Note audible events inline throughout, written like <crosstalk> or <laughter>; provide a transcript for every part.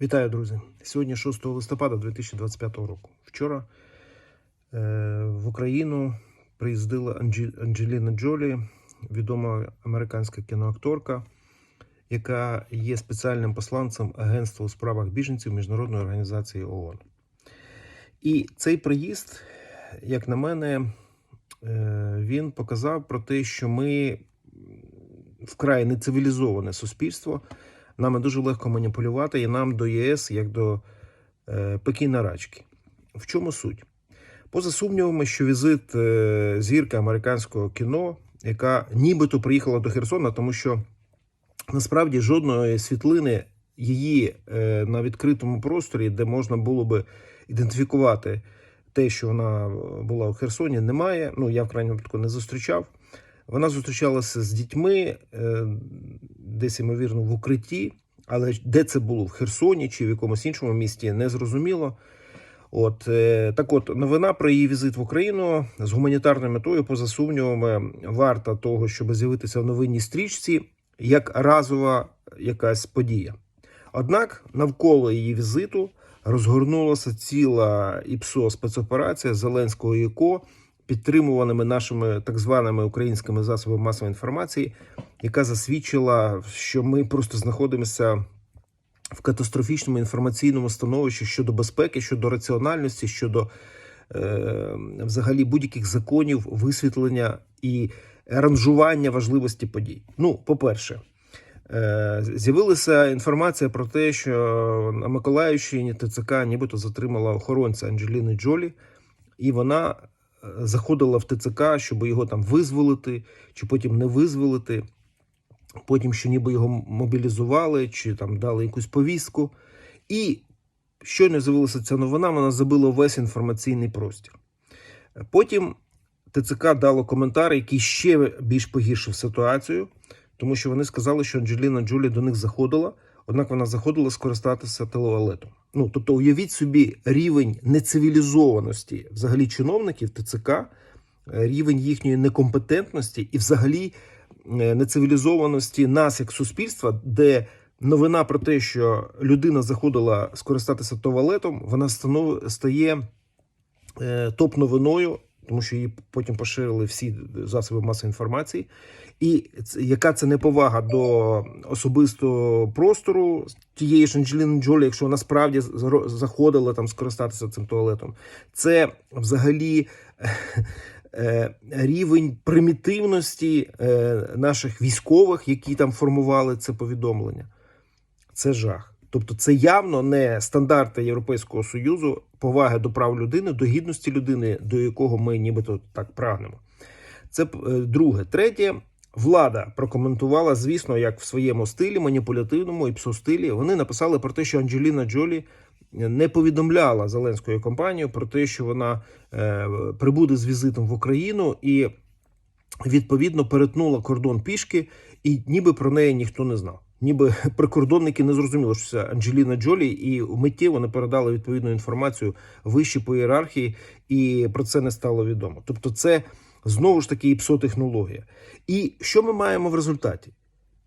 Вітаю, друзі! Сьогодні 6 листопада 2025 року. Вчора е, в Україну приїздила Анджі... Анджеліна Джолі, відома американська кіноакторка, яка є спеціальним посланцем Агентства у справах біженців Міжнародної організації ООН. І цей приїзд, як на мене, е, він показав про те, що ми вкрай нецивілізоване суспільство. Нами дуже легко маніпулювати, і нам до ЄС як до е, Пекіна рачки. В чому суть? Поза сумнівами, що візит е, зірки американського кіно, яка нібито приїхала до Херсона, тому що насправді жодної світлини її е, на відкритому просторі, де можна було би ідентифікувати те, що вона була у Херсоні, немає. Ну, я в крайньому випадку не зустрічав. Вона зустрічалася з дітьми, е, десь, ймовірно, в укритті, але де це було в Херсоні чи в якомусь іншому місті, не зрозуміло. От е, так, от новина про її візит в Україну з гуманітарною метою, поза сумнівами, варта того, щоб з'явитися в новинній стрічці як разова якась подія. Однак навколо її візиту розгорнулася ціла ІПСО спецоперація Зеленського і ко підтримуваними нашими так званими українськими засобами масової інформації, яка засвідчила, що ми просто знаходимося в катастрофічному інформаційному становищі щодо безпеки, щодо раціональності, щодо е, взагалі будь-яких законів, висвітлення і ранжування важливості подій. Ну, по-перше, е, з'явилася інформація про те, що на Миколаївщині ТЦК нібито затримала охоронця Анджеліни Джолі, і вона заходила в ТЦК, щоб його там визволити, чи потім не визволити. Потім, що ніби його мобілізували, чи там дали якусь повістку. І щойно з'явилася ця новина, вона забила весь інформаційний простір. Потім ТЦК дало коментар, який ще більш погіршив ситуацію, тому що вони сказали, що Анджеліна Джолі до них заходила, однак вона заходила скористатися телеолетом. Ну, тобто, уявіть собі рівень нецивілізованості взагалі чиновників ТЦК, рівень їхньої некомпетентності і взагалі нецивілізованості нас як суспільства, де новина про те, що людина заходила скористатися туалетом, вона стає е, топ-новиною, тому що її потім поширили всі засоби масової інформації. І яка це неповага до особистого простору тієї ж Анджеліни Джолі, якщо вона справді заходила там скористатися цим туалетом, це взагалі рівень примітивності наших військових, які там формували це повідомлення. Це жах. Тобто, це явно не стандарти Європейського союзу поваги до прав людини, до гідності людини, до якого ми нібито так прагнемо. Це друге, третє. Влада прокоментувала, звісно, як в своєму стилі, маніпулятивному і псостилі. Вони написали про те, що Анджеліна Джолі не повідомляла Зеленською компанію про те, що вона е, прибуде з візитом в Україну і відповідно перетнула кордон пішки, і ніби про неї ніхто не знав. Ніби <laughs> прикордонники не зрозуміли, що це Анджеліна Джолі, і миттєво вони передали відповідну інформацію вище по ієрархії, і про це не стало відомо. Тобто, це знову ж таки ІПСО-технологія. І що ми маємо в результаті?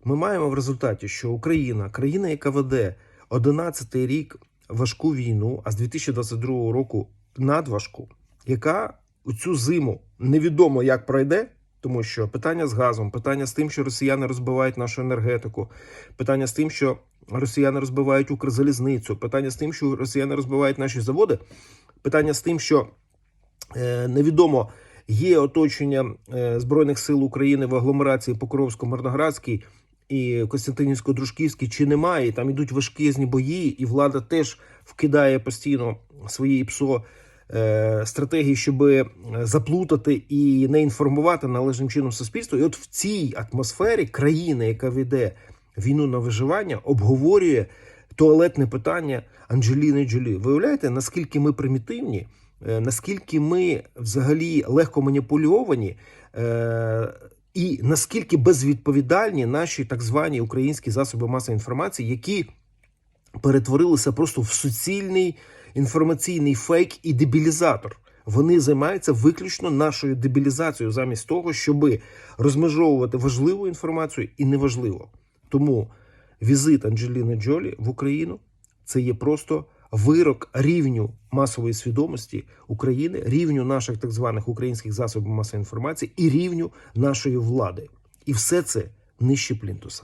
Ми маємо в результаті, що Україна, країна, яка веде 11-й рік важку війну, а з 2022 року надважку, яка у цю зиму невідомо як пройде. Тому що питання з газом, питання з тим, що росіяни розбивають нашу енергетику, питання з тим, що росіяни розбивають Укрзалізницю, питання з тим, що росіяни розбивають наші заводи, питання з тим, що е, невідомо є оточення е, Збройних сил України в агломерації Покровсько-Мирноградській і Костянтинівсько-Дружківській, чи немає. І там ідуть важкізні бої, і влада теж вкидає постійно свої ПСО стратегії, щоб заплутати і не інформувати належним чином суспільство. І от в цій атмосфері країна, яка веде війну на виживання, обговорює туалетне питання Анджеліни Джолі. Виявляєте, наскільки ми примітивні, наскільки ми взагалі легко маніпульовані, і наскільки безвідповідальні наші так звані українські засоби масової інформації, які перетворилися просто в суцільний інформаційний фейк і дебілізатор. Вони займаються виключно нашою дебілізацією, замість того, щоб розмежовувати важливу інформацію і неважливу. Тому візит Анджеліни Джолі в Україну це є просто вирок рівню масової свідомості України, рівню наших так званих українських засобів масової інформації і рівню нашої влади. І все це нижче плінтуса.